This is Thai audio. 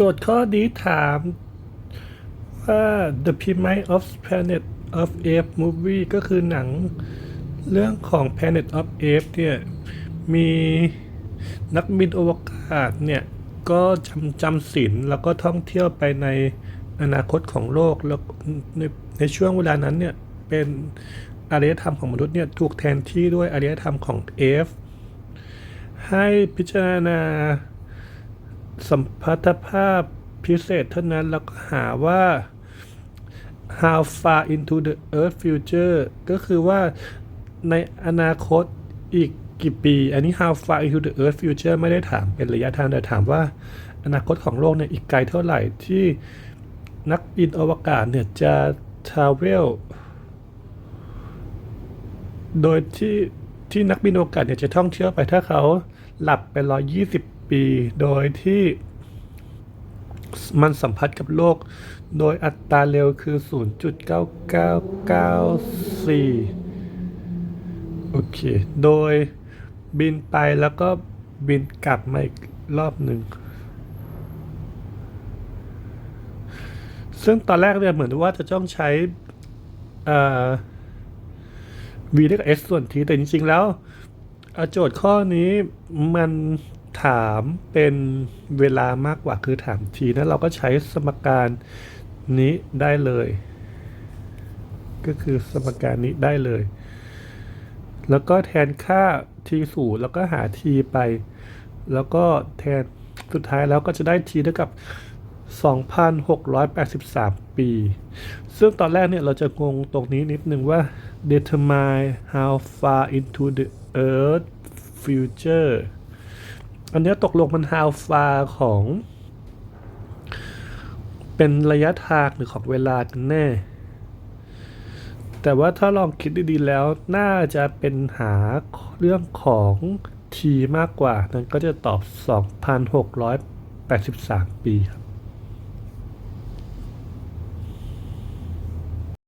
โจทย์ข้อนี้ถามว่า The Premise of Planet of Apes Movie ก็คือหนังเรื่องของ Planet of Apes เนี่ย มีนักบินอวกาศเนี่ย ก็จำจำศีลแล้วก็ท่องเที่ยวไปในอนาคตของโลกแล้วในในช่วงเวลานั้นเนี่ย เป็นอารยธรรมของมนุษย์เนี่ย ถูกแทนที่ด้วยอารยธรรมของเอฟให้พิจารณา สัมพัทธภาพพิเศษเท่านั้น แล้วก็หาว่า how far into the earth future ก็คือว่าในอนาคตอีกกี่ปี อันนี้ how far into the earth future ไม่ได้ถามเป็นระยะทาง แต่ถามว่าอนาคตของโลกเนี่ยอีกไกลเท่าไหร่ที่นักบินอวกาศเนี่ยจะ travel โดยที่ที่นักบินอวกาศเนี่ยจะท่องเที่ยวไปถ้าเขาหลับไป120 ปี โดยที่มันสัมผัสกับโลก โดยอัตราเร็วคือ 0.9994 โอเค โดยบินไปแล้วก็บินกลับมาอีกรอบหนึ่ง ซึ่งตอนแรกเนี่ยเหมือนว่าจะต้องใช้ v เท่ากับ s ส่วน t แต่จริง ๆ แล้วอะโจทย์ข้อนี้มัน ถามเป็นเวลามากกว่าคือถาม t นะเราก็ใช้สมการนี้ได้เลย ก็คือสมการนี้ได้เลย แล้วก็แทนค่า t ศูนย์แล้วก็หา t ไป แล้วก็แทนสุดท้ายแล้วก็จะได้ t เท่ากับ 2,683 ปี ซึ่งตอนแรกเนี่ยเราจะงงตรงนี้นิดนึงว่า determine how far into the earth future อันเนี้ยตกลงมัน how far ของ เป็นระยะทางหรือของเวลากันแน่ แต่ว่าถ้าลองคิดดีๆแล้วน่าจะเป็นหาเรื่องของทีมากกว่า นั้นก็จะตอบ 2,683 ปีครับ